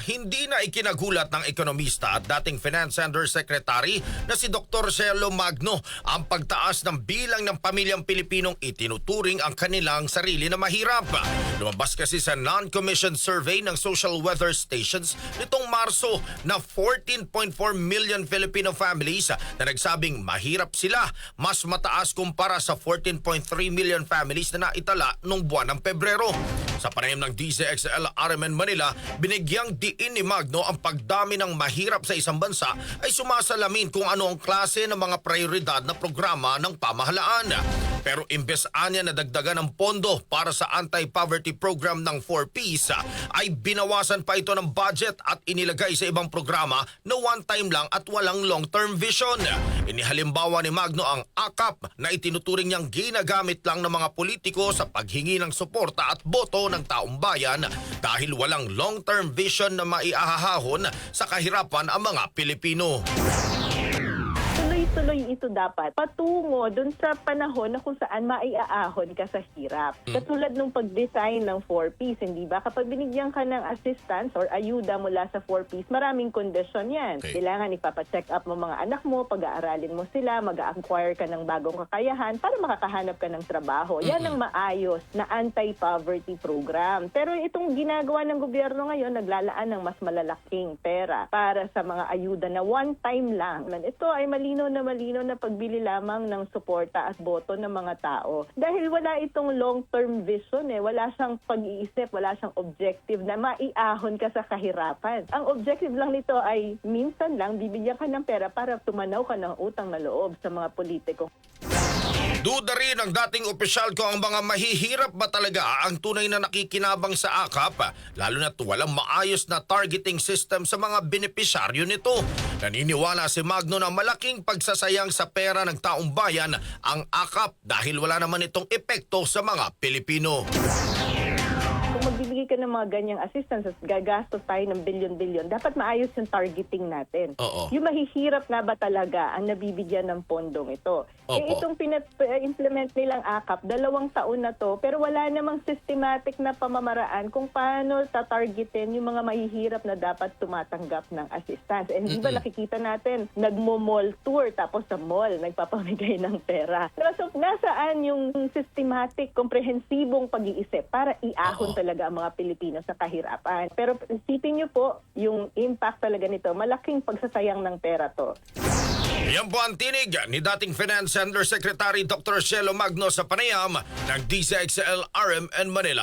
hindi na ikinagulat ng ekonomista at dating Finance Undersecretary na si Dr. Cielo Magno ang pagtaas ng bilang ng pamilyang Pilipinong itinuturing ang kanilang sarili na mahirap. Lumabas kasi sa non-commissioned survey ng social weather stations nitong Marso na 14.4 million Filipino families na nagsabing mahirap sila, mas mataas kumpara sa 14.3 million families na naitala noong buwan ng Pebrero. Sa panayam ng DZXL RMN Manila, binigyang diin ni Magno ang pagdami ng mahirap sa isang bansa ay sumasalamin kung ano ang klase ng mga prioridad na programa ng pamahalaan. Pero imbes anya na dagdagan ng pondo para sa anti-poverty program ng 4Ps, ay binawasan pa ito ng budget at inilagay sa ibang programa na one-time lang at walang long-term vision. Inihalimbawa ni Magno ang AKAP na itinuturing niyang ginagamit lang ng mga politiko sa paghingi ng suporta at boto ng taong bayan dahil walang long-term vision na maiahahon sa kahirapan ang mga Pilipino. Tuloy-tuloy ito dapat patungo dun sa panahon na kung saan maiaahon ka sa hirap. Katulad nung pag-design ng 4Ps, hindi ba? Kapag binigyan ka ng assistance or ayuda mula sa 4Ps, maraming kondisyon yan. Okay. Kailangan ipapacheck up mo mga anak mo, pag-aaralin mo sila, mag-acquire ka ng bagong kakayahan para makakahanap ka ng trabaho. Yan ang maayos na anti-poverty program. Pero itong ginagawa ng gobyerno ngayon, naglalaan ng mas malalaking pera para sa mga ayuda na one time lang. Ito ay malino na malino na pagbili lamang ng suporta at boto ng mga tao. Dahil wala itong long-term vision eh. Wala siyang pag-iisip, wala siyang objective na maiahon ka sa kahirapan. Ang objective lang nito ay minsan lang bibigyan ka ng pera para tumanaw ka ng utang na loob sa mga politiko. Duda rin ang dating opisyal ko ang mga mahihirap ba talaga ang tunay na nakikinabang sa AKAP, lalo na't walang maayos na targeting system sa mga benepisyaryo nito. Naniniwala si Magno na malaking pagsasayang sa pera ng taong bayan ang AKAP dahil wala naman itong epekto sa mga Pilipino. Kung magbibigay ka ng mga ganyang assistance at gagastos tayo ng bilyon-bilyon, dapat maayos yung targeting natin. Oo. Yung mahihirap na ba talaga ang nabibigyan ng pondong ito? Opo. Eh, itong pinat-implement nilang AKAP, dalawang taon na to, pero wala namang systematic na pamamaraan kung paano tatargetin yung mga mahihirap na dapat tumatanggap ng assistance. And di ba nakikita natin, nagmo-mall tour, tapos sa mall, nagpapamigay ng pera. Pero so, nasaan yung systematic, komprehensibong pag-iisip para iahon Oo. talaga ang mga Pilipino sa kahirapan. Pero isipin niyo po, yung impact talaga nito, malaking pagsasayang ng pera to. Yan po ang tinig ni dating Finance Undersecretary Dr. Cielo Magno sa panayam ng DZXL RMN Manila.